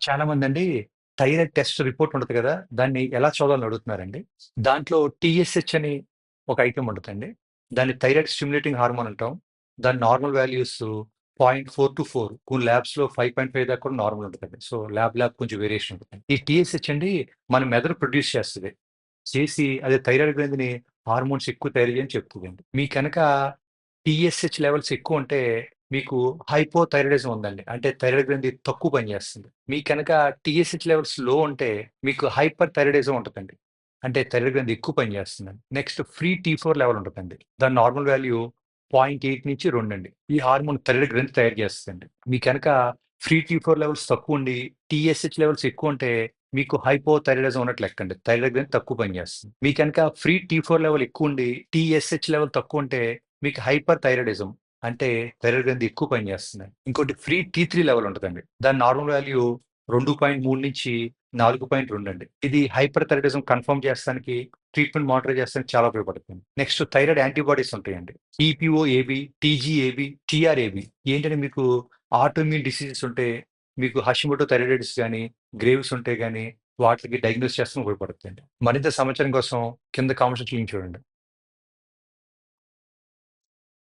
చాలా మంది అండి థైరాయిడ్ టెస్ట్ రిపోర్ట్ ఉంటుంది కదా దాన్ని ఎలా చూడాలని అడుగుతున్నారండి. దాంట్లో టీఎస్‌హెచ్ అని ఒక ఐటెమ్ ఉంటదండి. దాన్ని థైరాయిడ్ స్టిమ్యులేటింగ్ హార్మోన్ అంటాం. దాని నార్మల్ వాల్యూస్ 0.4-4 కొన్ని ల్యాబ్స్‌లో 5.5 దాకా కూడా నార్మల్ ఉంటదండి. సో, ల్యాబ్ ల్యాబ్ కొంచెం వేరియేషన్ ఉంటుంది ఈ టీఎస్‌హెచ్ అండి మన మెదడు ప్రొడ్యూస్ చేస్తుంది చేసి అది థైరాయిడ్ గ్రంథిని హార్మోన్స్ ఎక్కువ తయారు చేయని చెప్తుంది మీ కనుక టీఎస్‌హెచ్ లెవెల్స్ ఎక్కువ ఉంటే మీకు హైపోథైరాయిడిజం ఉందండి. అంటే థైరాయిడ్ గ్రంథి తక్కువ పనిచేస్తుంది. మీకు కనుక టీఎస్‌హెచ్ లెవెల్స్లో ఉంటే మీకు హైపర్ థైరాయిడిజం ఉంటుందండి అంటే థైరాయిడ్ గ్రంథి ఎక్కువ పనిచేస్తుందండి. Next free T four level ఉంటుందండి దాని నార్మల్ వాల్యూ 0.8 నుంచి రెండు అండి. ఈ హార్మోన్ థైరాయిడ్ గ్రంథి తయారు చేస్తుంది మీ కనుక ఫ్రీ టీ ఫోర్ లెవెల్స్ తక్కువ ఉండి టీఎస్‌హెచ్ లెవెల్స్ ఎక్కువ ఉంటే మీకు హైపోథైరాయిడిజం ఉన్నట్లు లెక్కండి. థైరాయిడ్ గ్రంథి తక్కువ పనిచేస్తుంది. మీ కనుక ఫ్రీ టీ ఫోర్ లెవెల్ ఎక్కువ ఉండి టీఎస్‌హెచ్ లెవెల్ తక్కువ ఉంటే మీకు హైపర్ థైరాయిడిజం అంటే థైరాయిడ్ గ్రంథి ఎక్కువ పనిచేస్తున్నాయి ఇంకోటి ఫ్రీ టీ త్రీ లెవెల్ ఉంటుందండి దాని నార్మల్ వాల్యూ 2.3 నుంచి 4.2 అండి. ఇది హైపర్ థైరాయిడిజం కన్ఫర్మ్ చేస్తానికి ట్రీట్మెంట్ మానిటర్ చేస్తానికి చాలా ఉపయోగపడుతుంది. నెక్స్ట్ థైరాయిడ్ యాంటీబాడీస్ ఉంటాయండి. ఈపీఓ ఏబి టీజీఏబి టీఆర్ఏబి ఏంటంటే మీకు ఆటోమ్యూన్ డిసీజెస్ ఉంటే మీకు హషిమోటో థైరాయిడైటిస్ కానీ గ్రేవ్స్ ఉంటే కానీ వాటికి డయాగ్నోస్ చేస్తాం ఉపయోగపడుతుంది మరింత సమాచారం కోసం కింద కామెంట్స్ క్లీన్ చూడండి.